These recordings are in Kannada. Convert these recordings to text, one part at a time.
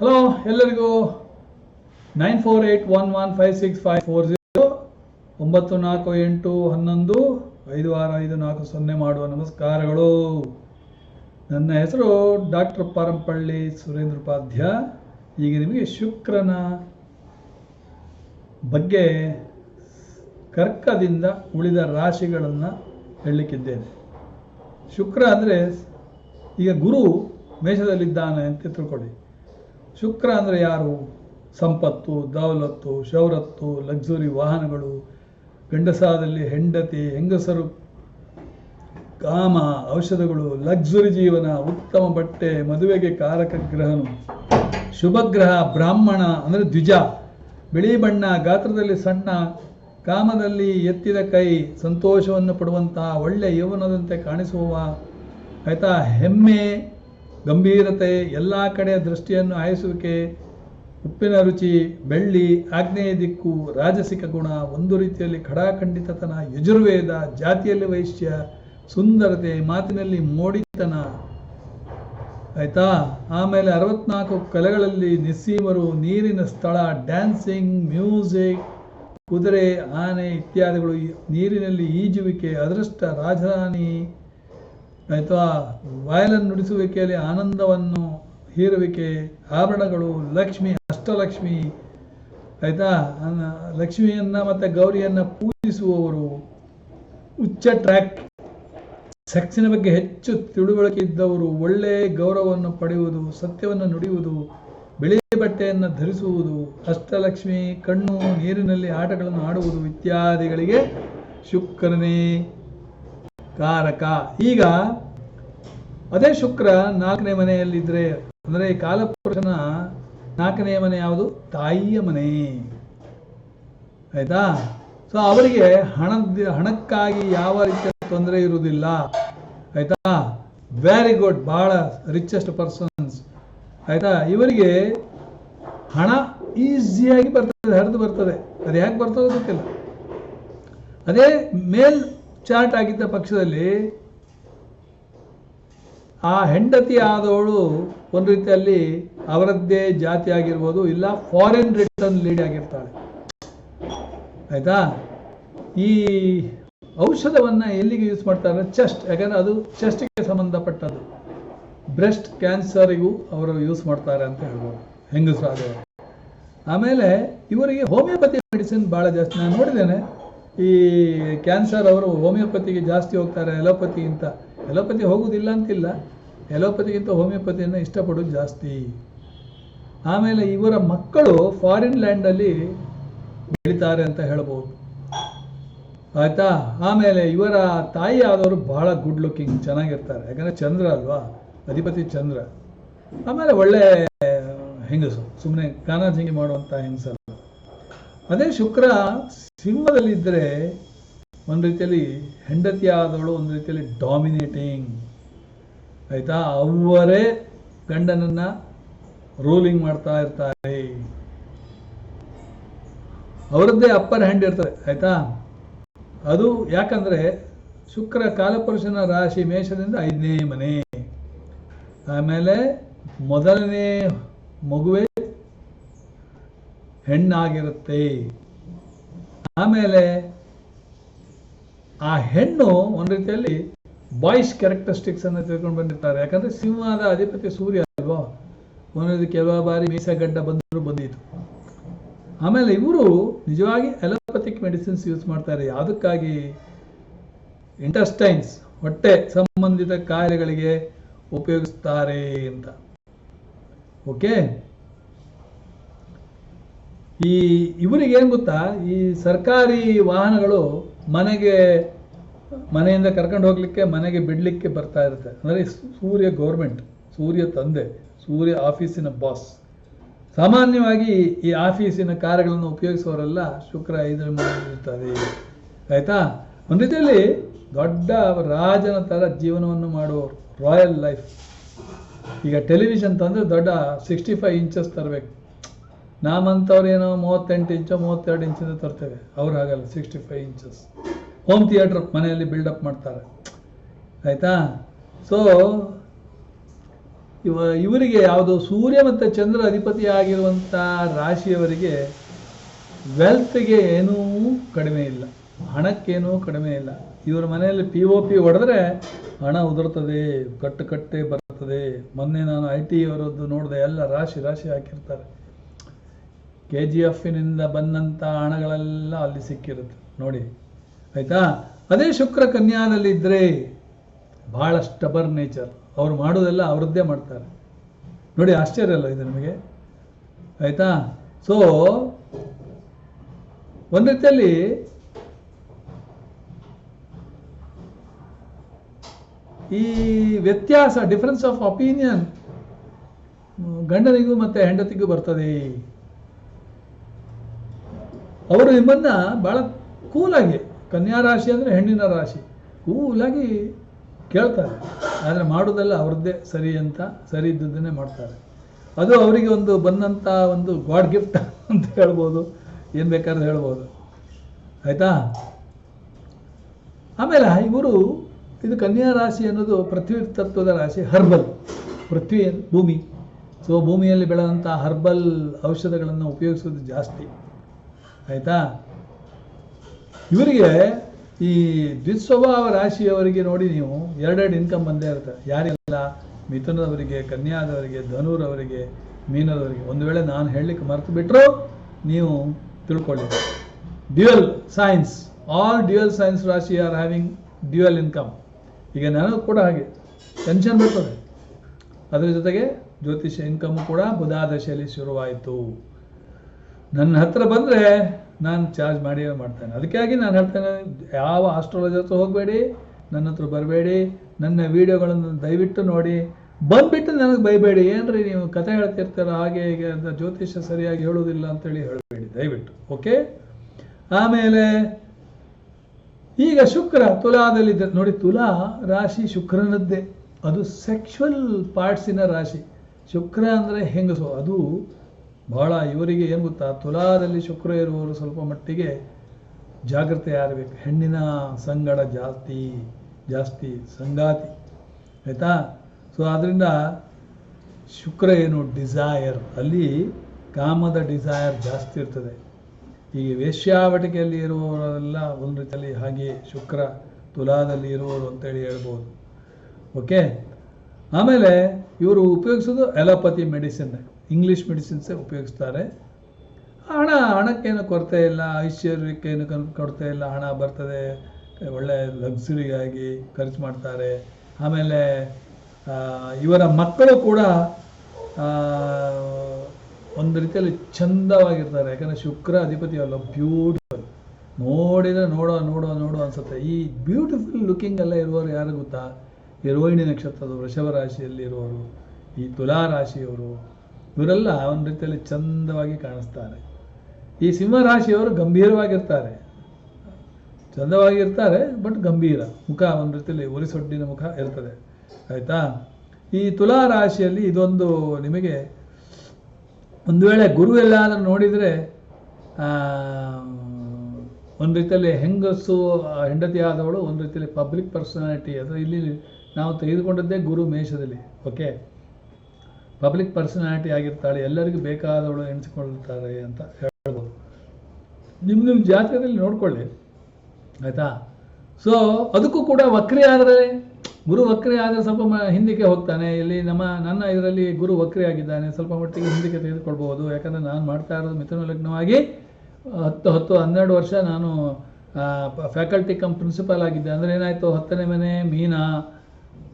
ಹಲೋ ಎಲ್ಲರಿಗೂ nine four eight one one five six five four zero ಒಂಬತ್ತು ನಾಲ್ಕು ಎಂಟು ಹನ್ನೊಂದು ಐದು ಆರು ಐದು ನಾಲ್ಕು ಸೊನ್ನೆ ಮಾಡುವ ನಮಸ್ಕಾರಗಳು. ನನ್ನ ಹೆಸರು ಡಾಕ್ಟರ್ ಪಾರಂಪಳ್ಳಿ ಸುರೇಂದ್ರ ಉಪಾಧ್ಯ ಈಗ ನಿಮಗೆ ಶುಕ್ರನ ಬಗ್ಗೆ ಕರ್ಕದಿಂದ ಉಳಿದ ರಾಶಿಗಳನ್ನು ಹೇಳಲಿಕ್ಕಿದ್ದೇನೆ. ಶುಕ್ರ ಅಂದರೆ ಈಗ ಗುರು ಮೇಷದಲ್ಲಿದ್ದಾನೆ ಅಂತ ತಿಳ್ಕೊಳ್ಳಿ. ಶುಕ್ರ ಅಂದರೆ ಯಾರು? ಸಂಪತ್ತು, ದೌಲತ್ತು, ಶೌರತ್ತು, ಲಕ್ಸುರಿ ವಾಹನಗಳು, ಗಂಡಸಾದಲ್ಲಿ ಹೆಂಡತಿ, ಹೆಂಗಸರು, ಕಾಮ, ಔಷಧಗಳು, ಲಕ್ಸುರಿ ಜೀವನ, ಉತ್ತಮ ಬಟ್ಟೆ, ಮದುವೆಗೆ ಕಾರಕ ಗ್ರಹನು ಶುಭಗ್ರಹ ಬ್ರಾಹ್ಮಣ ಅಂದರೆ ದ್ವಿಜ, ಬಿಳಿ ಬಣ್ಣ, ಗಾತ್ರದಲ್ಲಿ ಸಣ್ಣ, ಕಾಮದಲ್ಲಿ ಎತ್ತಿದ ಕೈ, ಸಂತೋಷವನ್ನು ಪಡುವಂತಹ ಒಳ್ಳೆಯ ಯೌವನದಂತೆ ಕಾಣಿಸುವ ಆಯ್ತಾ? ಹೆಮ್ಮೆ ಗಂಭೀರತೆ ಎಲ್ಲ ಕಡೆಯ ದೃಷ್ಟಿಯನ್ನು ಹಾಯಿಸುವಿಕೆ, ಉಪ್ಪಿನ ರುಚಿ, ಬೆಳ್ಳಿ, ಆಗ್ನೇಯ ದಿಕ್ಕು, ರಾಜಸಿಕ ಗುಣ, ಒಂದು ರೀತಿಯಲ್ಲಿ ಖಡಾಖಂಡಿತತನ, ಯಜುರ್ವೇದ, ಜಾತಿಯಲ್ಲಿ ವೈಶ್ಯ, ಸುಂದರತೆ, ಮಾತಿನಲ್ಲಿ ಮೋಡಿತನ. ಆಯ್ತಾ? ಆಮೇಲೆ ಅರವತ್ನಾಲ್ಕು ಕಲೆಗಳಲ್ಲಿ ನಿಸ್ಸೀಮರು, ನೀರಿನ ಸ್ಥಳ, ಡ್ಯಾನ್ಸಿಂಗ್, ಮ್ಯೂಸಿಕ್, ಕುದುರೆ, ಆನೆ ಇತ್ಯಾದಿಗಳು ನೀರಿನಲ್ಲಿ ಈಜುವಿಕೆ, ಅದೃಷ್ಟ, ರಾಜಧಾನಿ ಆಯ್ತಾ? ವಯಲನ್ ನುಡಿಸುವಿಕೆಯಲ್ಲಿ ಆನಂದವನ್ನು ಹೀರುವಿಕೆ, ಆಭರಣಗಳು, ಲಕ್ಷ್ಮಿ, ಅಷ್ಟಲಕ್ಷ್ಮಿ, ಆಯ್ತಾ? ಲಕ್ಷ್ಮಿಯನ್ನು ಮತ್ತು ಗೌರಿಯನ್ನ ಪೂಜಿಸುವವರು ಉಚ್ಚ ಟ್ರ್ಯಾಕ್. ಸೆಕ್ಸಿನ ಬಗ್ಗೆ ಹೆಚ್ಚು ತಿಳುವಳಿಕೆ ಇದ್ದವರು ಒಳ್ಳೆ ಗೌರವವನ್ನು ಪಡೆಯುವುದು, ಸತ್ಯವನ್ನು ನುಡಿಯುವುದು, ಬಿಳಿ ಬಟ್ಟೆಯನ್ನು ಧರಿಸುವುದು, ಅಷ್ಟಲಕ್ಷ್ಮಿ, ಕಣ್ಣು, ನೀರಿನಲ್ಲಿ ಆಟಗಳನ್ನು ಆಡುವುದು ಇತ್ಯಾದಿಗಳಿಗೆ ಶುಕ್ರನೇ. ಕಾರಕ. ಈಗ ಅದೇ ಶುಕ್ರ ನಾಲ್ಕನೇ ಮನೆಯಲ್ಲಿದ್ದರೆ ಅಂದರೆ ಕಾಲಪುರುಷನ ನಾಲ್ಕನೇ ಮನೆ ಯಾವುದು? ತಾಯಿಯ ಮನೆ. ಆಯ್ತಾ? ಸೊ ಅವರಿಗೆ ಹಣದ, ಹಣಕ್ಕಾಗಿ ಯಾವ ರೀತಿಯ ತೊಂದರೆ ಇರುವುದಿಲ್ಲ. ಆಯ್ತಾ? ವೆರಿ ಗುಡ್ ಬಹಳ ರಿಚೆಸ್ಟ್ ಪರ್ಸನ್ಸ್ ಆಯ್ತಾ? ಇವರಿಗೆ ಹಣ ಈಸಿಯಾಗಿ ಬರ್ತದೆ, ಹರಿದು ಬರ್ತದೆ. ಅದು ಯಾಕೆ ಬರ್ತದೆ ಗೊತ್ತಿಲ್ಲ. ಅದೇ ಮೇಲ್ ಚಾರ್ಟ್ ಆಗಿದ್ದ ಪಕ್ಷದಲ್ಲಿ ಆ ಹೆಂಡತಿ ಆದವಳು ಒಂದು ರೀತಿಯಲ್ಲಿ ಅವರದ್ದೇ ಜಾತಿ ಆಗಿರ್ಬೋದು, ಇಲ್ಲ ಫಾರಿನ್ ರಿಟರ್ನ್ ಲೀಡ್ ಆಗಿರ್ತಾಳೆ. ಆಯ್ತಾ? ಈ ಔಷಧವನ್ನು ಎಲ್ಲಿಗೆ ಯೂಸ್ ಮಾಡ್ತಾರೆ? ಚೆಸ್ಟ್ ಯಾಕಂದ್ರೆ ಅದು ಚೆಸ್ಟ್ಗೆ ಸಂಬಂಧಪಟ್ಟದ್ದು. ಬ್ರೆಸ್ಟ್ ಕ್ಯಾನ್ಸರಿಗೂ ಅವರು ಯೂಸ್ ಮಾಡ್ತಾರೆ ಅಂತ ಹೇಳ್ಬೋದು ಹೆಂಗಸರಾದವರು ಆಮೇಲೆ ಇವರಿಗೆ ಹೋಮಿಯೋಪತಿ ಮೆಡಿಸಿನ್ ಭಾಳ ಜಾಸ್ತಿ. ನಾನು ನೋಡಿದ್ದೇನೆ ಈ ಕ್ಯಾನ್ಸರ್ ಅವರು ಹೋಮಿಯೋಪತಿಗೆ ಜಾಸ್ತಿ ಹೋಗ್ತಾರೆ ಎಲೋಪತಿಗಿಂತ ಎಲೋಪತಿ ಹೋಗುವುದಿಲ್ಲ ಅಂತಿಲ್ಲ. ಎಲೋಪತಿಗಿಂತ ಹೋಮಿಯೋಪತಿಯನ್ನು ಇಷ್ಟಪಡೋದು ಜಾಸ್ತಿ. ಆಮೇಲೆ ಇವರ ಮಕ್ಕಳು ಫಾರಿನ್ ಲ್ಯಾಂಡಲ್ಲಿ ಬೆಳಿತಾರೆ ಅಂತ ಹೇಳ್ಬೋದು. ಆಯ್ತಾ? ಆಮೇಲೆ ಇವರ ತಾಯಿ ಆದವರು ಬಹಳ ಗುಡ್ ಲುಕಿಂಗ್, ಚೆನ್ನಾಗಿರ್ತಾರೆ. ಯಾಕಂದರೆ ಚಂದ್ರ ಅಲ್ವಾ? ಅಧಿಪತಿ ಚಂದ್ರ. ಆಮೇಲೆ ಒಳ್ಳೆ ಹೆಂಗಸು. ಸುಮ್ಮನೆ ಕಾನಾಜಿಂಗಿ ಮಾಡುವಂಥ ಹೆಂಗಸಲ್ಲ. ಅದೇ ಶುಕ್ರ ಸಿಂಹದಲ್ಲಿದ್ದರೆ ಒಂದು ರೀತಿಯಲ್ಲಿ ಹೆಂಡತಿ ಆದವಳು ಒಂದು ರೀತಿಯಲ್ಲಿ ಡಾಮಿನೇಟಿಂಗ್ ಆಯಿತಾ? ಅವರೇ ಗಂಡನನ್ನ ರೂಲಿಂಗ್ ಮಾಡ್ತಾ ಇರ್ತಾರೆ. ಅವರದ್ದೇ ಅಪ್ಪರ್ ಹ್ಯಾಂಡ್ ಇರ್ತದೆ, ಆಯಿತಾ? ಅದು ಯಾಕಂದ್ರೆ ಶುಕ್ರ ಕಾಲಪುರುಷನ ರಾಶಿ ಮೇಷದಿಂದ ಐದನೇ ಮನೆ. ಆಮೇಲೆ ಮೊದಲನೇ ಮಗುವೆ ಹೆಣ್ಣಾಗಿರುತ್ತೆ. ಆಮೇಲೆ ಆ ಹೆಣ್ಣು ಒಂದು ರೀತಿಯಲ್ಲಿ ಬಾಯ್ಸ್ ಕ್ಯಾರೆಕ್ಟರಿಸ್ಟಿಕ್ಸ್ ಅನ್ನು ತಿಳ್ಕೊಂಡು ಬಂದಿರ್ತಾರೆ. ಯಾಕಂದ್ರೆ ಸಿಂಹದ ಅಧಿಪತಿ ಸೂರ್ಯ ಅಲ್ವಾ? ಒಂದು ಕೆಲವು ಬಾರಿ ಮೀಸಗಡ್ಡ ಬಂದರೂ ಬಂದಿತ್ತು ಆಮೇಲೆ ಇವರು ನಿಜವಾಗಿ ಅಲೋಪತಿಕ್ ಮೆಡಿಸಿನ್ಸ್ ಯೂಸ್ ಮಾಡ್ತಾರೆ. ಯಾವುದಕ್ಕಾಗಿ? ಇಂಟಸ್ಟೈನ್ಸ್ ಹೊಟ್ಟೆ ಸಂಬಂಧಿತ ಕಾಯಿಲೆಗಳಿಗೆ ಉಪಯೋಗಿಸ್ತಾರೆ ಅಂತ. ಓಕೆ ಈ ಇವರಿಗೆ ಏನು ಗೊತ್ತಾ? ಈ ಸರ್ಕಾರಿ ವಾಹನಗಳು ಮನೆಗೆ, ಮನೆಯಿಂದ ಕರ್ಕೊಂಡು ಹೋಗ್ಲಿಕ್ಕೆ, ಮನೆಗೆ ಬಿಡಲಿಕ್ಕೆ ಬರ್ತಾ ಇರುತ್ತೆ. ಅಂದರೆ ಸೂರ್ಯ ಗೌರ್ಮೆಂಟ್, ಸೂರ್ಯ ತಂದೆ, ಸೂರ್ಯ ಆಫೀಸಿನ ಬಾಸ್. ಸಾಮಾನ್ಯವಾಗಿ ಈ ಆಫೀಸಿನ ಕಾರ್ಯಗಳನ್ನು ಉಪಯೋಗಿಸುವವರೆಲ್ಲ ಶುಕ್ರ ಐದರ ಮಾಡಿರ್ತಾರೆ ಆಯಿತಾ? ಒಂದು ರೀತಿಯಲ್ಲಿ ದೊಡ್ಡ ರಾಜನ ಥರ ಜೀವನವನ್ನು ಮಾಡುವವರು ರಾಯಲ್ ಲೈಫ್ ಈಗ ಟೆಲಿವಿಷನ್ ತಂದರೆ ದೊಡ್ಡ ಸಿಕ್ಸ್ಟಿ ಫೈವ್ ಇಂಚಸ್ ತರಬೇಕು. ನಾಮಂತವ್ರು ಏನೋ ಮೂವತ್ತೆಂಟು ಇಂಚು, ಮೂವತ್ತೆರಡು ಇಂಚಿಂದ ತರ್ತೇವೆ. ಅವ್ರು ಆಗಲ್ಲ sixty five inches home theatre ಮನೆಯಲ್ಲಿ ಬಿಲ್ಡಪ್ ಮಾಡ್ತಾರೆ. ಆಯಿತಾ? ಸೊ ಇವ, ಇವರಿಗೆ ಯಾವುದು ಸೂರ್ಯ ಮತ್ತು ಚಂದ್ರ ಅಧಿಪತಿ ಆಗಿರುವಂಥ ರಾಶಿಯವರಿಗೆ ವೆಲ್ತ್ಗೆ ಏನೂ ಕಡಿಮೆ ಇಲ್ಲ. ಹಣಕ್ಕೇನೂ ಕಡಿಮೆ ಇಲ್ಲ. ಇವರ ಮನೆಯಲ್ಲಿ ಪಿ ಒ ಪಿ ಹೊಡೆದ್ರೆ ಹಣ ಉದುರ್ತದೆ ಕಟ್ಟು ಕಟ್ಟೆ ಬರ್ತದೆ. ಮೊನ್ನೆ ನಾನು ಐ ಟಿ ಅವರದ್ದು ನೋಡಿದೆ, ಎಲ್ಲ ರಾಶಿ ರಾಶಿ ಹಾಕಿರ್ತಾರೆ. ಕೆ ಜಿ ಎಫ್ನಿಂದ ಬಂದಂಥ ಹಣಗಳೆಲ್ಲ ಅಲ್ಲಿ ಸಿಕ್ಕಿರುತ್ತೆ. ನೋಡಿ, ಆಯ್ತಾ? ಅದೇ ಶುಕ್ರ ಕನ್ಯಾದಲ್ಲಿ ಇದ್ದರೆ ಭಾಳ ಸ್ಟಬರ್ ನೇಚರ್ ಅವ್ರು ಮಾಡೋದೆಲ್ಲ ಅವ್ರದ್ದೇ ಮಾಡ್ತಾರೆ. ನೋಡಿ, ಆಶ್ಚರ್ಯ ಅಲ್ಲ ಇದು ನಿಮಗೆ? ಆಯ್ತಾ? ಸೊ ಒಂದು ರೀತಿಯಲ್ಲಿ ಈ ವ್ಯತ್ಯಾಸ ಡಿಫರೆನ್ಸ್ ಆಫ್ ಒಪಿನಿಯನ್ ಗಂಡನಿಗೂ ಮತ್ತೆ ಹೆಂಡತಿಗೂ ಬರ್ತದೆ. ಅವರು ನಿಮ್ಮನ್ನ ಬಹಳ ಕೂಲಾಗಿ, ಕನ್ಯಾ ರಾಶಿ ಅಂದರೆ ಹೆಣ್ಣಿನ ರಾಶಿ, ಕೂಲಾಗಿ ಕೇಳ್ತಾರೆ. ಆದರೆ ಮಾಡೋದೆಲ್ಲ ಅವ್ರದ್ದೇ ಸರಿ ಅಂತ, ಸರಿ ಇದ್ದದ್ದನ್ನೇ ಮಾಡ್ತಾರೆ. ಅದು ಅವರಿಗೆ ಒಂದು ಬಂದಂಥ ಒಂದು ಗಾಡ್ ಗಿಫ್ಟ್ ಅಂತ ಹೇಳ್ಬೋದು. ಏನು ಬೇಕಾದ್ರೆ ಹೇಳ್ಬೋದು. ಆಯಿತಾ? ಆಮೇಲೆ ಇವರು ಇದು ಕನ್ಯಾ ರಾಶಿ ಅನ್ನೋದು ಪೃಥ್ವಿ ತತ್ವದ ರಾಶಿ, ಹರ್ಬಲ್. ಪೃಥ್ವಿ ಭೂಮಿ. ಸೊ ಭೂಮಿಯಲ್ಲಿ ಬೆಳೆದಂಥ ಹರ್ಬಲ್ ಔಷಧಗಳನ್ನು ಉಪಯೋಗಿಸೋದು ಜಾಸ್ತಿ. ಆಯಿತಾ? ಇವರಿಗೆ ಈ ದ್ವಿಸ್ವಭಾವ ರಾಶಿಯವರಿಗೆ ನೋಡಿ ನೀವು ಎರಡೆರಡು ಇನ್ಕಮ್ ಬಂದೇ ಇರುತ್ತೆ. ಯಾರಿಲ್ಲ? ಮಿಥುನದವರಿಗೆ, ಕನ್ಯಾದವರಿಗೆ, ಧನುರವರಿಗೆ, ಮೀನದವರಿಗೆ. ಒಂದು ವೇಳೆ ನಾನು ಹೇಳಲಿಕ್ಕೆ ಮರೆತು ಬಿಟ್ಟರು ನೀವು ತಿಳ್ಕೊಳ್ಳಿ dual signs. All dual signs ರಾಶಿ ಆರ್ ಹ್ಯಾವಿಂಗ್ ಡ್ಯುಯಲ್ ಇನ್ಕಮ್ ಈಗ ನಾನು ಕೂಡ ಹಾಗೆ. ಟೆನ್ಷನ್ ಬರ್ತದೆ. ಅದರ ಜೊತೆಗೆ ಜ್ಯೋತಿಷ್ಯ ಇನ್ಕಮ್ ಕೂಡ ಬುಧಾದಶೆಯಲ್ಲಿ ಶುರುವಾಯಿತು. ನನ್ನ ಹತ್ರ ಬಂದರೆ ನಾನು ಚಾರ್ಜ್ ಮಾಡಿ ಮಾಡ್ತೇನೆ. ಅದಕ್ಕಾಗಿ ನಾನು ಹೇಳ್ತೇನೆ, ಯಾವ ಆಸ್ಟ್ರಾಲಜಿ ಹತ್ರ ಹೋಗಬೇಡಿ, ನನ್ನ ಹತ್ರ ಬರಬೇಡಿ, ನನ್ನ ವಿಡಿಯೋಗಳನ್ನು ದಯವಿಟ್ಟು ನೋಡಿ. ಬಂದ್ಬಿಟ್ಟು ನನಗೆ ಬೈಬೇಡಿ. ಏನ್ರಿ ನೀವು ಕತೆ ಹೇಳ್ತಿರ್ತೀರ ಹಾಗೆ ಹೀಗೆ ಅಂತ ಜ್ಯೋತಿಷ್ಯ ಸರಿಯಾಗಿ ಹೇಳೋದಿಲ್ಲ ಅಂತೇಳಿ ಹೇಳಬೇಡಿ, ದಯವಿಟ್ಟು, ಓಕೆ? ಆಮೇಲೆ ಈಗ ಶುಕ್ರ ತುಲಾದಲ್ಲಿ ನೋಡಿ, ತುಲಾ ರಾಶಿ ಶುಕ್ರನದ್ದೇ. ಅದು ಸೆಕ್ಷುವಲ್ ಪಾರ್ಟ್ಸಿನ ರಾಶಿ. ಶುಕ್ರ ಅಂದರೆ ಹೆಂಗಸು? ಅದು ಬಹಳ ಇವರಿಗೆ ಏನು ಗೊತ್ತಾ ತುಲಾದಲ್ಲಿ ಶುಕ್ರ ಇರುವವರು ಸ್ವಲ್ಪ ಮಟ್ಟಿಗೆ ಜಾಗ್ರತೆ ಆಗಬೇಕು ಹೆಣ್ಣಿನ ಸಂಗಡ ಜಾಸ್ತಿ ಜಾಸ್ತಿ ಸಂಗಾತಿ. ಆಯಿತಾ? ಸೊ ಆದ್ದರಿಂದ ಶುಕ್ರ ಏನು? ಡಿಸೈರ್. ಅಲ್ಲಿ ಕಾಮದ ಡಿಸೈರ್ ಜಾಸ್ತಿ ಇರ್ತದೆ. ಈ ವೇಶ್ಯಾವಟಿಕೆಯಲ್ಲಿ ಇರುವವರೆಲ್ಲ ಒಂದು ರೀತಿಯಲ್ಲಿ ಹಾಗೆ ಶುಕ್ರ ತುಲಾದಲ್ಲಿ ಇರುವವರು ಅಂತೇಳಿ ಹೇಳ್ಬೋದು. ಓಕೆ ಆಮೇಲೆ ಇವರು ಉಪಯೋಗಿಸೋದು ಎಲೋಪತಿ ಮೆಡಿಸಿನ್. ಇಂಗ್ಲೀಷ್ ಮೆಡಿಸಿನ್ಸೇ ಉಪಯೋಗಿಸ್ತಾರೆ. ಹಣ, ಹಣಕ್ಕೇನು ಕೊರತೆ ಇಲ್ಲ, ಐಶ್ವರ್ಯಕ್ಕೇನು ಕನ್- ಕೊರತೆ ಇಲ್ಲ, ಹಣ ಬರ್ತದೆ, ಒಳ್ಳೆ ಲಕ್ಸುರಿಯಾಗಿ ಖರ್ಚು ಮಾಡ್ತಾರೆ. ಆಮೇಲೆ ಇವರ ಮಕ್ಕಳು ಕೂಡ ಒಂದು ರೀತಿಯಲ್ಲಿ ಚಂದವಾಗಿರ್ತಾರೆ ಯಾಕಂದರೆ ಶುಕ್ರ ಅಧಿಪತಿ ಅಲ್ಲ ಬ್ಯೂಟಿಫುಲ್ ನೋಡಿದರೆ ನೋಡೋ ನೋಡೋ ನೋಡೋ ಅನ್ಸುತ್ತೆ. ಈ ಬ್ಯೂಟಿಫುಲ್ ಲುಕಿಂಗ್ ಎಲ್ಲ ಇರುವವರು ಯಾರು ಗೊತ್ತಾ? ಈ ರೋಹಿಣಿ ನಕ್ಷತ್ರದ ವೃಷಭ ರಾಶಿಯಲ್ಲಿ ಇರುವವರು, ಈ ತುಲಾ ರಾಶಿಯವರು ಇವರೆಲ್ಲ ಒಂದು ರೀತಿಯಲ್ಲಿ ಚಂದವಾಗಿ ಕಾಣಿಸ್ತಾರೆ. ಈ ಸಿಂಹ ರಾಶಿಯವರು ಗಂಭೀರವಾಗಿರ್ತಾರೆ. ಚಂದವಾಗಿರ್ತಾರೆ ಬಟ್ ಗಂಭೀರ. ಮುಖ ಒಂದು ರೀತಿಯಲ್ಲಿ ಉರಿಸೊಡ್ಡಿನ ಮುಖ ಇರ್ತದೆ. ಆಯಿತಾ? ಈ ತುಲಾ ರಾಶಿಯಲ್ಲಿ ಇದೊಂದು ನಿಮಗೆ ಒಂದು ವೇಳೆ ಗುರು ಎಲ್ಲಾದರೂ ನೋಡಿದರೆ ಒಂದು ರೀತಿಯಲ್ಲಿ ಹೆಂಗಸು ಹೆಂಡತಿಯಾದವಳು ಒಂದು ರೀತಿಯಲ್ಲಿ ಪಬ್ಲಿಕ್ ಪರ್ಸನಾಲಿಟಿ ಅಂದರೆ ಇಲ್ಲಿ ನಾವು ತೆಗೆದುಕೊಂಡದ್ದೇ ಗುರು ಮೇಷದಲ್ಲಿ ಓಕೆ ಪಬ್ಲಿಕ್ ಪರ್ಸನಾಲಿಟಿ ಆಗಿರ್ತಾಳೆ, ಎಲ್ಲರಿಗೂ ಬೇಕಾದವಳು ಎಣಿಸ್ಕೊಳ್ತಾರೆ ಅಂತ ಹೇಳ್ಬೋದು. ನಿಮ್ಮ ನಿಮ್ಮ ಜಾತಕದಲ್ಲಿ ನೋಡ್ಕೊಳ್ಳಿ, ಆಯಿತಾ? ಸೊ ಅದಕ್ಕೂ ಕೂಡ ವಕ್ರಿ ಆದರೆ, ಗುರು ವಕ್ರಿ ಆದರೆ ಸ್ವಲ್ಪ ಹಿಂದಕ್ಕೆ ಹೋಗ್ತಾನೆ. ಇಲ್ಲಿ ನಮ್ಮ, ನನ್ನ ಇದರಲ್ಲಿ ಗುರು ವಕ್ರಿ ಆಗಿದ್ದಾನೆ. ಸ್ವಲ್ಪ ಮಟ್ಟಿಗೆ ಹಿಂದಕ್ಕೆ ತೆಗೆದುಕೊಳ್ಬೋದು ಯಾಕಂದರೆ ನಾನು ಮಾಡ್ತಾ ಇರೋದು ಮಿಥುನ ಲಗ್ನವಾಗಿ ಹತ್ತು ಹತ್ತು, ಹನ್ನೆರಡು ವರ್ಷ ನಾನು ಫ್ಯಾಕಲ್ಟಿ ಕಮ್ ಪ್ರಿನ್ಸಿಪಾಲ್ ಆಗಿದ್ದೆ. ಅಂದರೆ ಏನಾಯಿತು? ಹತ್ತನೇ ಮನೆ, ಮೀನಾ.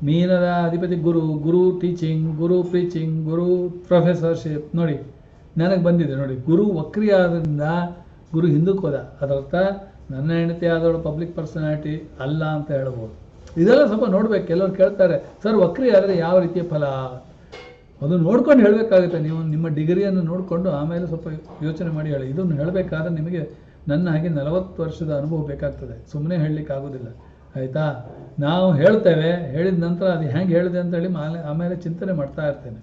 ಮೀನದ ಅಧಿಪತಿ Guru Guru teaching Guru preaching Guru professorship ನೋಡಿ, ನನಗೆ ಬಂದಿದೆ, ನೋಡಿ, ಗುರು ವಕ್ರಿ ಆದ್ರಿಂದ ಗುರು ಹಿಂದಕ್ಕೆ ಹೋದ. ಅದರರ್ಥ, ನನ್ನ ಹೆಂಡತಿ ಆದವಳು ಪಬ್ಲಿಕ್ ಪರ್ಸನಾಲಿಟಿ ಅಲ್ಲ ಅಂತ ಹೇಳ್ಬೋದು. ಇದೆಲ್ಲ ಸ್ವಲ್ಪ ನೋಡ್ಬೇಕು, ಕೆಲವರು ಕೇಳ್ತಾರೆ, ಸರ್, ವಕ್ರಿ ಆದರೆ ಯಾವ ರೀತಿಯ ಫಲ? ಅದು ನೋಡ್ಕೊಂಡು ಹೇಳಬೇಕಾಗುತ್ತೆ. ನೀವು ನಿಮ್ಮ ಡಿಗ್ರಿಯನ್ನು ನೋಡಿಕೊಂಡು ಆಮೇಲೆ ಸ್ವಲ್ಪ ಯೋಚನೆ ಮಾಡಿ ಹೇಳಿ. ಇದನ್ನು ಹೇಳಬೇಕಾದ್ರೆ ನಿಮಗೆ ನನ್ನ ಹಾಗೆ ನಲವತ್ತು ವರ್ಷದ ಅನುಭವ ಬೇಕಾಗ್ತದೆ. ಸುಮ್ಮನೆ ಹೇಳಲಿಕ್ಕೆ ಆಗೋದಿಲ್ಲ ಆಯಿತಾ? ನಾವು ಹೇಳ್ತೇವೆ, ಹೇಳಿದ ನಂತರ ಅದು ಹೆಂಗೆ ಹೇಳಿದೆ ಅಂತೇಳಿ ಮಾಲೆ, ಆಮೇಲೆ ಚಿಂತನೆ ಮಾಡ್ತಾ ಇರ್ತೇನೆ.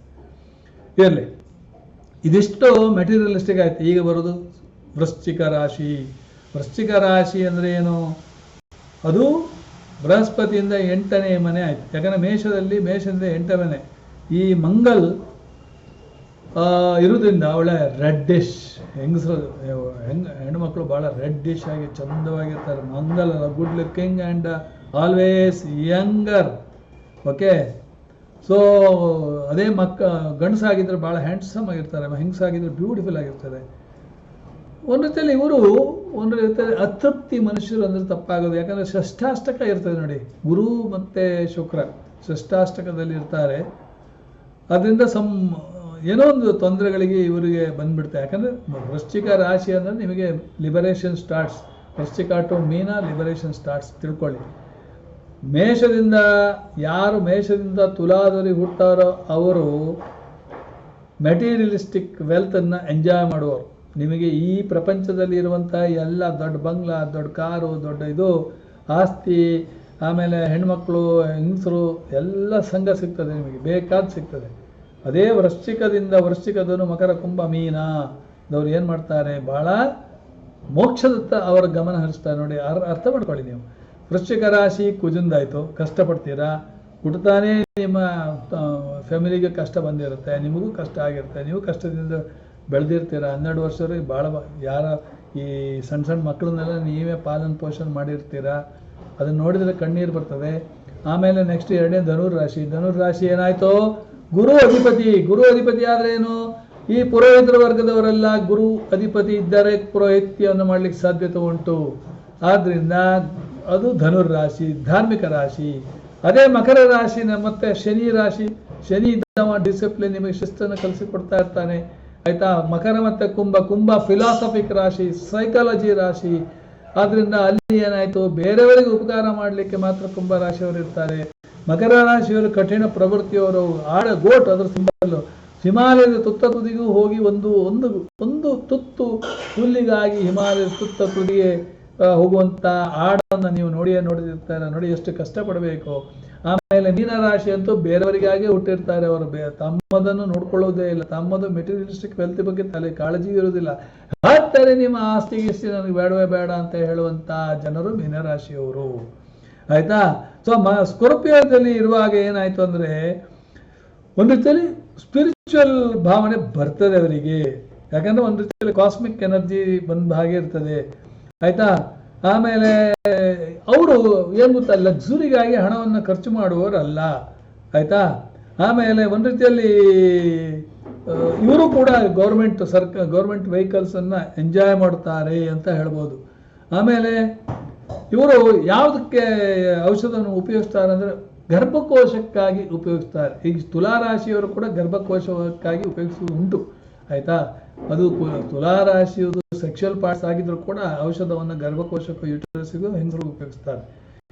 ಇರಲಿ. ಇದಿಷ್ಟು ಮೆಟೀರಿಯಲಿಸ್ಟಿಕ್ ಆಯ್ತು. ಈಗ ಬರೋದು ವೃಶ್ಚಿಕ ರಾಶಿ. ವೃಶ್ಚಿಕ ರಾಶಿ ಅಂದರೆ ಏನು? ಅದು ಬೃಹಸ್ಪತಿಯಿಂದ ಎಂಟನೇ ಮನೆ ಆಯಿತು. ಯಾಕಂದರೆ ಮೇಷದಲ್ಲಿ, ಮೇಷದಿಂದ ಎಂಟನೇ ಈ ಮಂಗಲ್ ಇರೋದ್ರಿಂದ ಒಳ್ಳೆ ರೆಡ್ಡಿಶ್ ಹೆಂಗಸರು ಹೆಣ್ಣು ಹೆಣ್ಮಕ್ಳು ಭಾಳ ರೆಡ್ಡಿಶ್ ಆಗಿ ಚಂದವಾಗಿರ್ತಾರೆ. Mangal good looking and always younger okay so ಅದೇ ಮಕ್ಕ, ಗಂಡಸಾಗಿದ್ರೆ ಭಾಳ ಹ್ಯಾಂಡ್ಸಮ್ ಆಗಿರ್ತಾರೆ ಹೆಂಗಸಾಗಿದ್ರೆ ಬ್ಯೂಟಿಫುಲ್ ಆಗಿರ್ತಾರೆ ಒಂದು ರೀತಿಯಲ್ಲಿ ಇವರು, ಒಂದು ರೀತಿಯಲ್ಲಿ ಅತೃಪ್ತಿ ಮನುಷ್ಯರು ಅಂದ್ರೆ ತಪ್ಪಾಗೋದು. ಯಾಕಂದ್ರೆ ಷಷ್ಠಾಷ್ಟಕ ಇರ್ತದೆ ನೋಡಿ, ಗುರು ಮತ್ತೆ ಶುಕ್ರ ಷಷ್ಠಾಷ್ಟಕದಲ್ಲಿ ಇರ್ತಾರೆ. ಅದರಿಂದ ಸಮ್ ಏನೋ ಒಂದು ತೊಂದರೆಗಳಿಗೆ ಇವರಿಗೆ ಬಂದ್ಬಿಡುತ್ತೆ. ಯಾಕಂದ್ರೆ ವೃಶ್ಚಿಕ ರಾಶಿ ಅಂದರೆ ನಿಮಗೆ ಲಿಬರೇಷನ್ ಸ್ಟಾರ್ಟ್ಸ್ ವೃಶ್ಚಿಕ ಟು ಮೀನ ಲಿಬರೇಷನ್ ಸ್ಟಾರ್ಟ್ಸ್ ತಿಳ್ಕೊಳ್ಳಿ. ಮೇಷದಿಂದ ಯಾರು ಮೇಷದಿಂದ ತುಲಾದವರಿಗೆ ಹುಟ್ಟಾರೋ ಅವರು ಮೆಟೀರಿಯಲಿಸ್ಟಿಕ್ ವೆಲ್ತನ್ನು ಎಂಜಾಯ್ ಮಾಡುವವರು. ನಿಮಗೆ ಈ ಪ್ರಪಂಚದಲ್ಲಿ ಇರುವಂಥ ಎಲ್ಲ ದೊಡ್ಡ ಬಂಗ್ಲಾ, ದೊಡ್ಡ ಕಾರು, ದೊಡ್ಡ ಇದು, ಆಸ್ತಿ, ಆಮೇಲೆ ಹೆಣ್ಮಕ್ಳು, ಹೆಂಗಸರು, ಎಲ್ಲ ಸಂಘ ಸಿಗ್ತದೆ ನಿಮಗೆ, ಬೇಕಾದ ಸಿಗ್ತದೆ. ಅದೇ ವೃಶ್ಚಿಕದಿಂದ ವೃಶ್ಚಿಕದನು ಮಕರ ಕುಂಭ ಮೀನ. ಅವ್ರು ಏನು ಮಾಡ್ತಾರೆ? ಭಾಳ ಮೋಕ್ಷದತ್ತ ಅವರ ಗಮನ ಹರಿಸ್ತಾರೆ. ನೋಡಿ, ಅರ್ ಅರ್ಥ ಮಾಡ್ಕೊಳ್ಳಿ ನೀವು. ವೃಶ್ಚಿಕ ರಾಶಿ ಕುಜುಂದಾಯ್ತು. ಕಷ್ಟಪಡ್ತೀರಾ? ಹುಟ್ಟತಾನೆ ನಿಮ್ಮ ಫ್ಯಾಮಿಲಿಗೆ ಕಷ್ಟ ಬಂದಿರುತ್ತೆ. ನಿಮಗೂ ಕಷ್ಟ ಆಗಿರುತ್ತೆ. ನೀವು ಕಷ್ಟದಿಂದ ಬೆಳೆದಿರ್ತೀರ? ಹನ್ನೆರಡು ವರ್ಷವರೆಗೆ ಭಾಳ ಯಾರ ಈ ಸಣ್ಣ ಸಣ್ಣ ಮಕ್ಕಳನ್ನೆಲ್ಲ ನೀವೇ ಪಾಲನ್ ಪೋಷಣೆ ಮಾಡಿರ್ತೀರ? ಅದನ್ನ ನೋಡಿದ್ರೆ ಕಣ್ಣೀರು ಬರ್ತದೆ. ಆಮೇಲೆ ನೆಕ್ಸ್ಟ್ ಎರಡನೇ ಧನುರ್ ರಾಶಿ. ಧನುರ್ ರಾಶಿ ಏನಾಯ್ತು? ಗುರು ಅಧಿಪತಿ ಗುರು ಅಧಿಪತಿ ಆದ್ರೆ ಏನು? ಈ ಪುರೋಹಿತರ ವರ್ಗದವರೆಲ್ಲ ಗುರು ಅಧಿಪತಿ ಇದ್ದರೆ ಪುರೋಹಿತ್ಯವನ್ನು ಮಾಡ್ಲಿಕ್ಕೆ ಸಾಧ್ಯತೆ ಉಂಟು. ಆದ್ರಿಂದ ಅದು ಧನುರ್ ರಾಶಿ ಧಾರ್ಮಿಕ ರಾಶಿ. ಅದೇ ಮಕರ ರಾಶಿ ಮತ್ತೆ ಶನಿ ರಾಶಿ, ಶನಿ ಡಿಸಿಪ್ಲಿನ್ ನಿಮಗೆ ಶಿಸ್ತನ್ನು ಕಲಿಸಿಕೊಡ್ತಾ ಇರ್ತಾನೆ. ಆಯ್ತಾ? ಮಕರ ಮತ್ತೆ ಕುಂಭ ಕುಂಭ ಫಿಲಾಸಫಿಕ್ ರಾಶಿ ಸೈಕಾಲಜಿ ರಾಶಿ. ಆದ್ರಿಂದ ಅಲ್ಲಿ ಏನಾಯ್ತು? ಬೇರೆಯವರಿಗೆ ಉಪಕಾರ ಮಾಡ್ಲಿಕ್ಕೆ ಮಾತ್ರ ಕುಂಭ ರಾಶಿಯವರು ಇರ್ತಾರೆ. ಮಕರ ರಾಶಿಯವರು ಕಠಿಣ ಪ್ರವೃತ್ತಿಯವರು ಆಡ ಗೋಟ್ ಅದರ ಸಿಂಬಲ್ ಹಿಮಾಲಯದ ತುತ್ತ ತುದಿಗೂ ಹೋಗಿ ಒಂದು ಒಂದು ಒಂದು ತುತ್ತು ಹುಲ್ಲಿಗಾಗಿ ಹಿಮಾಲಯದ ತುತ್ತ ತುದಿಗೆ ಹೋಗುವಂತ ಆಡನ್ನ ನೀವು ನೋಡಿಯೇ ನೋಡಿದಿರ್ತಾರೆ. ನೋಡಿ ಎಷ್ಟು ಕಷ್ಟಪಡಬೇಕು. ಆಮೇಲೆ ಮೀನ ರಾಶಿ ಅಂತೂ ಬೇರೆಯವರಿಗಾಗಿ ಹುಟ್ಟಿರ್ತಾರೆ ಅವರು. ತಮ್ಮದನ್ನು ನೋಡ್ಕೊಳ್ಳೋದೇ ಇಲ್ಲ. ತಮ್ಮದು ಮೆಟೀರಿಯಲಿಸ್ಟಿಕ್ ವೆಲ್ತ್ ಬಗ್ಗೆ ತಲೆ ಕಾಳಜಿ ಇರುವುದಿಲ್ಲ. ಆದರೆ ನಿಮ್ಮ ಆಸ್ತಿ ಗಿಸ್ತಿ ನನಗೆ ಬೇಡವೇ ಬೇಡ ಅಂತ ಹೇಳುವಂತ ಜನರು ಮೀನರಾಶಿಯವರು ಆಯ್ತಾ? ಸೊ ಮ ಸ್ಕೊರ್ಪಿಯೋದಲ್ಲಿ ಇರುವಾಗ ಏನಾಯ್ತು ಅಂದ್ರೆ, ಒಂದು ರೀತಿಯಲ್ಲಿ ಸ್ಪಿರಿಚುವಲ್ ಭಾವನೆ ಬರ್ತದೆ ಅವರಿಗೆ. ಯಾಕಂದ್ರೆ ಒಂದು ರೀತಿಯಲ್ಲಿ ಕಾಸ್ಮಿಕ್ ಎನರ್ಜಿ ಬಂದ ಹಾಗೆ ಇರ್ತದೆ. ಆಯ್ತಾ? ಆಮೇಲೆ ಅವರು ಏನ್ ಗೊತ್ತಾ ಲಕ್ಸುರಿಗಾಗಿ ಹಣವನ್ನು ಖರ್ಚು ಮಾಡುವವರಲ್ಲ. ಆಯ್ತಾ? ಆಮೇಲೆ ಒಂದು ರೀತಿಯಲ್ಲಿ ಇವರು ಕೂಡ ಗೌರ್ಮೆಂಟ್ ಸರ್ಕ ಗೌರ್ಮೆಂಟ್ ವೆಹಿಕಲ್ಸ್ ಅನ್ನ ಎಂಜಾಯ್ ಮಾಡ್ತಾರೆ ಅಂತ ಹೇಳ್ಬೋದು. ಆಮೇಲೆ ಇವರು ಯಾವುದಕ್ಕೆ ಔಷಧವನ್ನು ಉಪಯೋಗಿಸ್ತಾರೆ ಅಂದರೆ ಗರ್ಭಕೋಶಕ್ಕಾಗಿ ಉಪಯೋಗಿಸ್ತಾರೆ. ಈಗ ತುಲಾರಾಶಿಯವರು ಕೂಡ ಗರ್ಭಕೋಶಕ್ಕಾಗಿ ಉಪಯೋಗಿಸುವುದು ಉಂಟು, ಆಯ್ತಾ? ಅದು ತುಲಾ ತುಲಾರಾಶಿಯದು ಸೆಕ್ಷುವಲ್ ಪಾರ್ಟ್ಸ್ ಆಗಿದ್ರು ಕೂಡ ಔಷಧವನ್ನು ಗರ್ಭಕೋಶಕ್ಕೂ ಯೂಟರಸ್ಗೂ ಹೆಂಗಸರು ಉಪಯೋಗಿಸ್ತಾರೆ.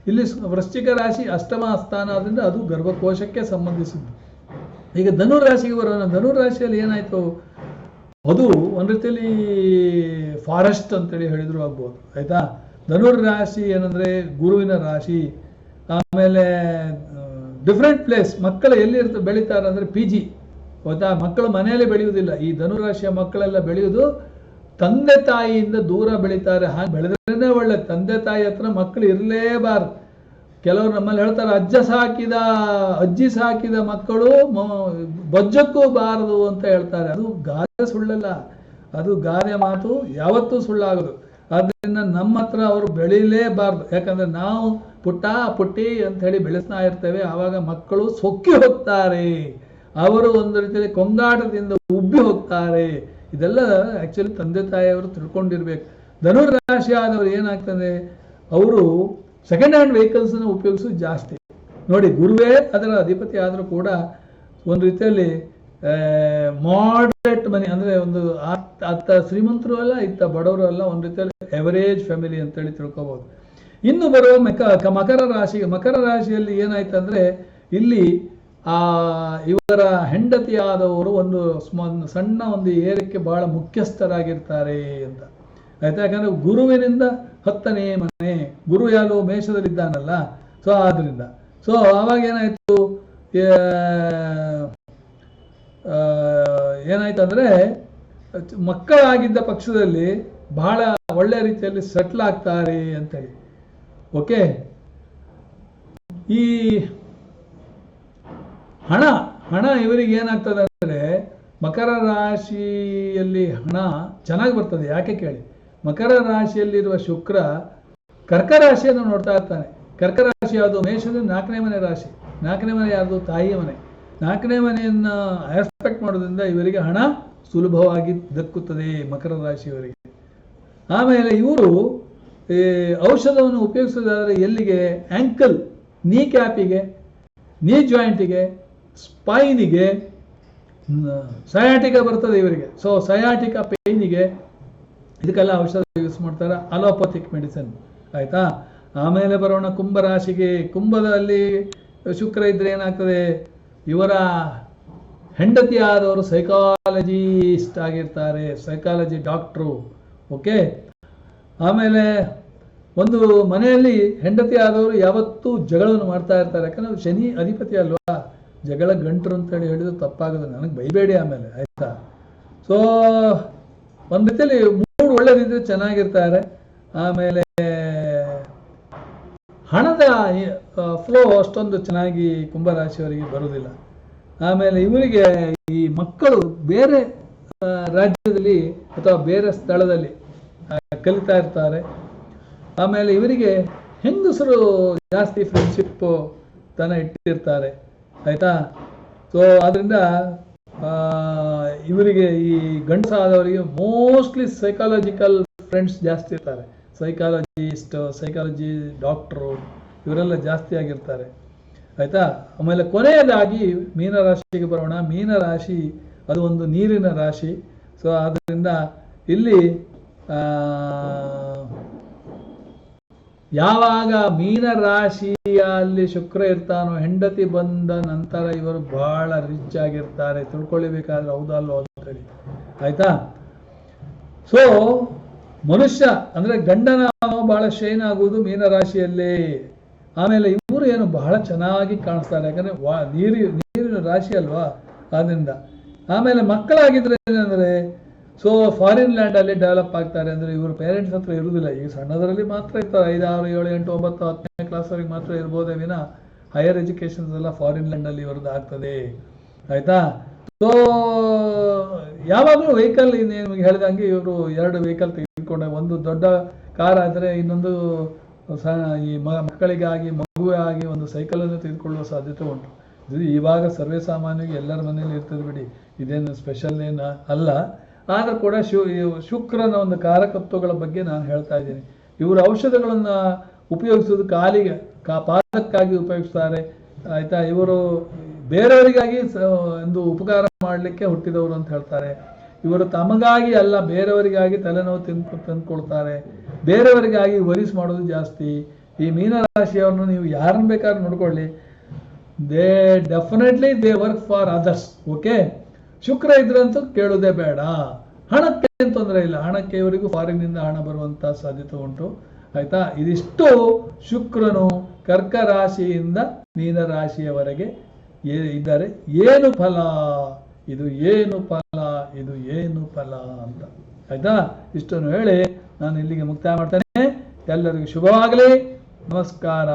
ಇಲ್ಲಿ ವೃಶ್ಚಿಕ ರಾಶಿ ಅಷ್ಟಮ ಸ್ಥಾನ ಆದ್ರಿಂದ ಅದು ಗರ್ಭಕೋಶಕ್ಕೆ ಸಂಬಂಧಿಸಿದ್ದು. ಈಗ ಧನು ರಾಶಿಗೆ ಬರೋಣ ಧನುರಾಶಿಯಲ್ಲಿ ಏನಾಯ್ತು? ಅದು ಒಂದು ರೀತಿಯಲ್ಲಿ ಫಾರೆಸ್ಟ್ ಅಂತೇಳಿ ಹೇಳಿದ್ರು ಆಗ್ಬೋದು, ಆಯ್ತಾ? ಧನುರ್ ರಾಶಿ ಏನಂದ್ರೆ ಗುರುವಿನ ರಾಶಿ, ಆಮೇಲೆ ಡಿಫ್ರೆಂಟ್ ಪ್ಲೇಸ್ ಮಕ್ಕಳು ಎಲ್ಲಿ ಇರ್ತ ಬೆಳೀತಾರೆ ಅಂದ್ರೆ ಪಿ ಜಿ ಗೊತ್ತಾ? ಮಕ್ಕಳು ಮನೆಯಲ್ಲಿ ಬೆಳೆಯುವುದಿಲ್ಲ. ಈ ಧನುರಾಶಿಯ ಮಕ್ಕಳೆಲ್ಲ ಬೆಳೆಯುವುದು ತಂದೆ ತಾಯಿಯಿಂದ ದೂರ ಬೆಳೀತಾರೆ. ಹಾಗೆ ಬೆಳೆದ್ರೇನೆ ಒಳ್ಳೆ ತಂದೆ ತಾಯಿ ಹತ್ರ ಮಕ್ಕಳು ಇರಲೇಬಾರ್ದು. ಕೆಲವರು ನಮ್ಮಲ್ಲಿ ಹೇಳ್ತಾರೆ, ಅಜ್ಜ ಸಾಕಿದ, ಅಜ್ಜಿ ಸಾಕಿದ ಮಕ್ಕಳು ಬಜ್ಜಕ್ಕೂ ಬಾರದು ಅಂತ ಹೇಳ್ತಾರೆ. ಅದು ಗಾದೆ ಸುಳ್ಳಲ್ಲ. ಅದು ಗಾದೆ ಮಾತು ಯಾವತ್ತೂ ಸುಳ್ಳಾಗದು. ಆದ್ರಿಂದ ನಮ್ಮ ಹತ್ರ ಅವರು ಬೆಳೀಲೇಬಾರ್ದು. ಯಾಕಂದ್ರೆ ನಾವು ಪುಟ್ಟ ಪುಟ್ಟಿ ಅಂತ ಹೇಳಿ ಬೆಳೆಸ್ತಾ ಇರ್ತೇವೆ. ಆವಾಗ ಮಕ್ಕಳು ಸೊಕ್ಕಿ ಹೋಗ್ತಾರೆ. ಅವರು ಒಂದು ರೀತಿಯಲ್ಲಿ ಕೊಂಗಾಟದಿಂದ ಉಬ್ಬಿ ಹೋಗ್ತಾರೆ. ಇದೆಲ್ಲ ಆ್ಯಕ್ಚುಲಿ ತಂದೆ ತಾಯಿಯವರು ತಿಳ್ಕೊಂಡಿರ್ಬೇಕು. ಧನುರಾಶಿ ರಾಶಿ ಆದವರು ಏನಾಗ್ತದೆ? ಅವರು ಸೆಕೆಂಡ್ ಹ್ಯಾಂಡ್ ವೆಹಿಕಲ್ಸನ್ನು ಉಪಯೋಗಿಸೋದು ಜಾಸ್ತಿ. ನೋಡಿ, ಗುರುವೇ ಅದರ ಅಧಿಪತಿ ಆದರೂ ಕೂಡ ಒಂದು ರೀತಿಯಲ್ಲಿ ಮಾಡರೇಟ್ ಮನಿ, ಅಂದ್ರೆ ಒಂದು ಅತ್ತ ಶ್ರೀಮಂತರು ಅಲ್ಲ, ಇತ್ತ ಬಡವರು ಅಲ್ಲ, ಒಂದು ರೀತಿಯಲ್ಲಿ ಎವರೇಜ್ ಫ್ಯಾಮಿಲಿ ಅಂತೇಳಿ ತಿಳ್ಕೋಬಹುದು ಇನ್ನು ಬರುವ ಮಕ ಮಕರ ರಾಶಿ, ಮಕರ ರಾಶಿಯಲ್ಲಿ ಏನಾಯ್ತಂದ್ರೆ ಇಲ್ಲಿ, ಆ, ಇವರ ಹೆಂಡತಿಯಾದವರು ಒಂದು ಸಣ್ಣ ಒಂದು ಏರಿಕೆ ಬಹಳ ಮುಖ್ಯಸ್ಥರಾಗಿರ್ತಾರೆ ಅಂತ. ಆಯ್ತಾ? ಯಾಕಂದ್ರೆ ಗುರುವಿನಿಂದ ಹತ್ತನೇ ಮನೆ, ಗುರು ಯಾರು? ಮೇಷದಲ್ಲಿದ್ದಾನಲ್ಲ. ಸೊ ಆದ್ರಿಂದ. ಸೊ ಅವಾಗ ಏನಾಯ್ತು? ಆ, ಏನಾಯ್ತಂದ್ರೆ ಮಕ್ಕಳಾಗಿದ್ದ ಪಕ್ಷದಲ್ಲಿ ಬಹಳ ಒಳ್ಳೆ ರೀತಿಯಲ್ಲಿ ಸೆಟ್ಲ್ ಆಗ್ತಾರೆ ಅಂತೇಳಿ. ಓಕೆ ಈ ಹಣ ಹಣ ಇವರಿಗೆ ಏನಾಗ್ತದೆ ಅಂದರೆ ಮಕರ ರಾಶಿಯಲ್ಲಿ ಹಣ ಚೆನ್ನಾಗಿ ಬರ್ತದೆ. ಯಾಕೆ ಕೇಳಿ? ಮಕರ ರಾಶಿಯಲ್ಲಿರುವ ಶುಕ್ರ ಕರ್ಕ ರಾಶಿಯನ್ನು ನೋಡ್ತಾ ಇರ್ತಾನೆ. ಕರ್ಕ ರಾಶಿ ಯಾವುದು? ಮೇಷದ ನಾಲ್ಕನೇ ಮನೆ ರಾಶಿ. ನಾಲ್ಕನೇ ಮನೆ ಯಾವುದು ತಾಯಿಯ ಮನೆ. ನಾಲ್ಕನೇ ಮನೆಯನ್ನು ಆಸ್ಪೆಕ್ಟ್ ಮಾಡೋದ್ರಿಂದ ಇವರಿಗೆ ಹಣ ಸುಲಭವಾಗಿ ದಕ್ಕುತ್ತದೆ ಮಕರ ರಾಶಿಯವರಿಗೆ. ಆಮೇಲೆ ಇವರು ಔಷಧವನ್ನು ಉಪಯೋಗಿಸೋದಾದರೆ ಎಲ್ಲಿಗೆ? ಆ್ಯಂಕಲ್ ನೀ ಕ್ಯಾಪಿಗೆ ನೀ ಜಾಯಿಂಟಿಗೆ ಸ್ಪೈನಿಗೆ ಸಯಾಟಿಕ ಬರ್ತದೆ ಇವರಿಗೆ. ಸೊ ಸಯಾಟಿಕ ಪೇಯ್ನಿಗೆ ಇದಕ್ಕೆಲ್ಲ ಔಷಧ ಯೂಸ್ ಮಾಡ್ತಾರೆ? ಅಲೋಪಥಿಕ್ ಮೆಡಿಸಿನ್ ಆಯ್ತಾ? ಆಮೇಲೆ ಬರೋಣ, ಕುಂಭ ರಾಶಿಗೆ. ಕುಂಭದಲ್ಲಿ ಶುಕ್ರ ಇದ್ರೆ ಏನಾಗ್ತದೆ? ಇವರ ಹೆಂಡತಿಯಾದವರು ಸೈಕಾಲಜಿಸ್ಟ್ ಆಗಿರ್ತಾರೆ ಸೈಕಾಲಜಿ ಡಾಕ್ಟ್ರು ಓಕೆ ಆಮೇಲೆ ಒಂದು ಮನೆಯಲ್ಲಿ ಹೆಂಡತಿ ಆದವರು ಯಾವತ್ತೂ ಜಗಳವನ್ನು ಮಾಡ್ತಾ ಇರ್ತಾರೆ. ಯಾಕಂದ್ರೆ ಶನಿ ಅಧಿಪತಿ ಅಲ್ವಾ? ಜಗಳ ಗಂಟರು ಅಂತೇಳಿ ಹೇಳಿದ್ರು ತಪ್ಪಾಗೋದು. ನನಗೆ ಬೈಬೇಡಿ ಆಮೇಲೆ, ಆಯ್ತಾ? ಸೊ ಒಂದು ರೀತಿಯಲ್ಲಿ ಮೂಡ್ ಒಳ್ಳೇದಿದ್ರೆ ಚೆನ್ನಾಗಿರ್ತಾರೆ. ಆಮೇಲೆ ಹಣದ ಫ್ಲೋ ಅಷ್ಟೊಂದು ಚೆನ್ನಾಗಿ ಕುಂಭರಾಶಿಯವರಿಗೆ ಬರುವುದಿಲ್ಲ. ಆಮೇಲೆ ಇವರಿಗೆ ಈ ಮಕ್ಕಳು ಬೇರೆ ರಾಜ್ಯದಲ್ಲಿ ಅಥವಾ ಬೇರೆ ಸ್ಥಳದಲ್ಲಿ ಕಲಿತಾ ಇರ್ತಾರೆ. ಆಮೇಲೆ ಇವರಿಗೆ ಹೆಂಗಸರು ಜಾಸ್ತಿ ಫ್ರೆಂಡ್ಶಿಪ್ ತನ ಇಟ್ಟಿರ್ತಾರೆ. ಆಯ್ತಾ? ಸೊ ಅದರಿಂದ ಇವರಿಗೆ ಈ ಗಂಡಸಾದವರಿಗೆ ಮೋಸ್ಟ್ಲಿ ಸೈಕಾಲಜಿಕಲ್ ಫ್ರೆಂಡ್ಸ್ ಜಾಸ್ತಿ ಇರ್ತಾರೆ. ಸೈಕಾಲಜಿಸ್ಟ್ ಸೈಕಾಲಜಿ ಡಾಕ್ಟ್ರು ಇವರೆಲ್ಲ ಜಾಸ್ತಿ ಆಗಿರ್ತಾರೆ. ಆಯ್ತಾ? ಆಮೇಲೆ ಕೊನೆಯದಾಗಿ ಮೀನರಾಶಿಗೆ ಬರೋಣ. ಮೀನರಾಶಿ ಅದು ಒಂದು ನೀರಿನ ರಾಶಿ. ಸೊ ಆದ್ದರಿಂದ ಇಲ್ಲಿ ಯಾವಾಗ ಮೀನ ರಾಶಿಯಲ್ಲಿ ಶುಕ್ರ ಇರ್ತಾನೋ, ಹೆಂಡತಿ ಬಂದ ನಂತರ ಇವರು ಬಹಳ ರಿಚ್ ಆಗಿರ್ತಾರೆ. ತಿಳ್ಕೊಳ್ಳಬೇಕಾದ್ರೆ ಹೌದಲ್ವೋ ಅಂತೇಳಿ ಆಯ್ತಾ? ಸೊ ಮನುಷ್ಯ ಅಂದ್ರೆ ಗಂಡನ ಬಹಳ ಶೈನ್ ಆಗುವುದು ಮೀನರಾಶಿಯಲ್ಲೇ ಆಮೇಲೆ ಇವರು ಏನು ಬಹಳ ಚೆನ್ನಾಗಿ ಕಾಣಿಸ್ತಾರೆ. ಯಾಕಂದ್ರೆ ವಾ, ನೀರಿ, ನೀರಿನ ರಾಶಿ ಅಲ್ವಾ? ಆದ್ದರಿಂದ ಆಮೇಲೆ ಮಕ್ಕಳಾಗಿದ್ರೆ ಏನಂದ್ರೆ ಸೊ ಫಾರಿನ್ ಲ್ಯಾಂಡ್ ಅಲ್ಲಿ ಡೆವಲಪ್ ಆಗ್ತಾರೆ ಅಂದ್ರೆ ಇವರು ಪೇರೆಂಟ್ಸ್ ಹತ್ರ ಇರುವುದಿಲ್ಲ. ಈಗ ಸಣ್ಣದರಲ್ಲಿ ಮಾತ್ರ ಇರ್ತಾರೆ. ಐದು ಆರು ಏಳು, ಎಂಟು, ಒಂಬತ್ತು, ಹತ್ತನೇ ಕ್ಲಾಸ್ವರೆಗೆ ಮಾತ್ರ ಇರ್ಬೋದೇ ವಿನ ಹೈಯರ್ ಎಜುಕೇಶನ್ಸ್ ಎಲ್ಲ ಫಾರಿನ್ ಲ್ಯಾಂಡ್ ಅಲ್ಲಿ ಇವ್ರದ್ದು ಆಗ್ತದೆ. ಆಯ್ತಾ? ಸೊ ಯಾವಾಗಲೂ ವೆಹಿಕಲ್ ನಿಮಗೆ ಹೇಳಿದಂಗೆ ಇವರು ಎರಡು ವೆಹಿಕಲ್ ತೆಗೆದುಕೊಂಡೆ ಒಂದು ದೊಡ್ಡ ಕಾರ್ ಆದರೆ ಇನ್ನೊಂದು ಸ ಈ ಮಕ್ಕಳಿಗಾಗಿ ಮಗುವಾಗಿ ಒಂದು ಸೈಕಲನ್ನು ತೆಗೆದುಕೊಳ್ಳುವ ಸಾಧ್ಯತೆ ಉಂಟು. ಇದು ಇವಾಗ ಸರ್ವೇ ಸಾಮಾನ್ಯವಾಗಿ ಎಲ್ಲರ ಮನೆಯಲ್ಲಿ ಇರ್ತದೆ ಬಿಡಿ. ಇದೇನು ಸ್ಪೆಷಲ್ ಏನು ಅಲ್ಲ. ಆದರೂ ಕೂಡ ಶು ಶುಕ್ರನ ಒಂದು ಕಾರಕತ್ವಗಳ ಬಗ್ಗೆ ನಾನು ಹೇಳ್ತಾ ಇದ್ದೀನಿ. ಇವರು ಔಷಧಗಳನ್ನು ಉಪಯೋಗಿಸೋದು ಕಾಲಿಗೆ, ಕಾ ಪಾದಕ್ಕಾಗಿ ಉಪಯೋಗಿಸ್ತಾರೆ. ಆಯಿತಾ? ಇವರು ಬೇರೆಯವರಿಗಾಗಿ ಒಂದು ಉಪಕಾರ ಮಾಡಲಿಕ್ಕೆ ಹುಟ್ಟಿದವರು ಅಂತ ಹೇಳ್ತಾರೆ. ಇವರು ತಮಗಾಗಿ ಅಲ್ಲ, ಬೇರೆಯವರಿಗಾಗಿ ತಲೆನೋವು ತಿಂದು ತಂದ್ಕೊಳ್ತಾರೆ. ಬೇರೆಯವರಿಗಾಗಿ ವರಿಸ್ ಮಾಡೋದು ಜಾಸ್ತಿ. ಈ ಮೀನರಾಶಿಯವ್ರನ್ನ ನೀವು ಯಾರನ್ನ ಬೇಕಾದ್ರೂ ನೋಡ್ಕೊಳ್ಳಿ. They definitely they work for others, okay? Shukra ಇದ್ರಂತೂ ಕೇಳೋದೇ ಬೇಡ. ಹಣಕ್ಕೆ ಏನ್ ತೊಂದರೆ ಇಲ್ಲ. ಹಣಕ್ಕೆ ಇವರಿಗೂ ಫಾರಿನ್ನಿಂದ ಹಣ ಬರುವಂತಹ ಸಾಧ್ಯತೆ ಉಂಟು. ಆಯ್ತಾ? ಇದಿಷ್ಟು ಶುಕ್ರನು ಕರ್ಕ ರಾಶಿಯಿಂದ ಮೀನ ರಾಶಿಯವರೆಗೆ ಇದ್ದಾರೆ. ಏನು ಫಲ? ಇದು ಏನು ಫಲ, ಇದು ಏನು ಫಲ ಅಂತ. ಆಯ್ತಾ? ಇಷ್ಟನ್ನು ಹೇಳಿ ನಾನು ಇಲ್ಲಿಗೆ ಮುಕ್ತಾಯ ಮಾಡ್ತೇನೆ. ಎಲ್ಲರಿಗೂ ಶುಭವಾಗಲಿ. ನಮಸ್ಕಾರ.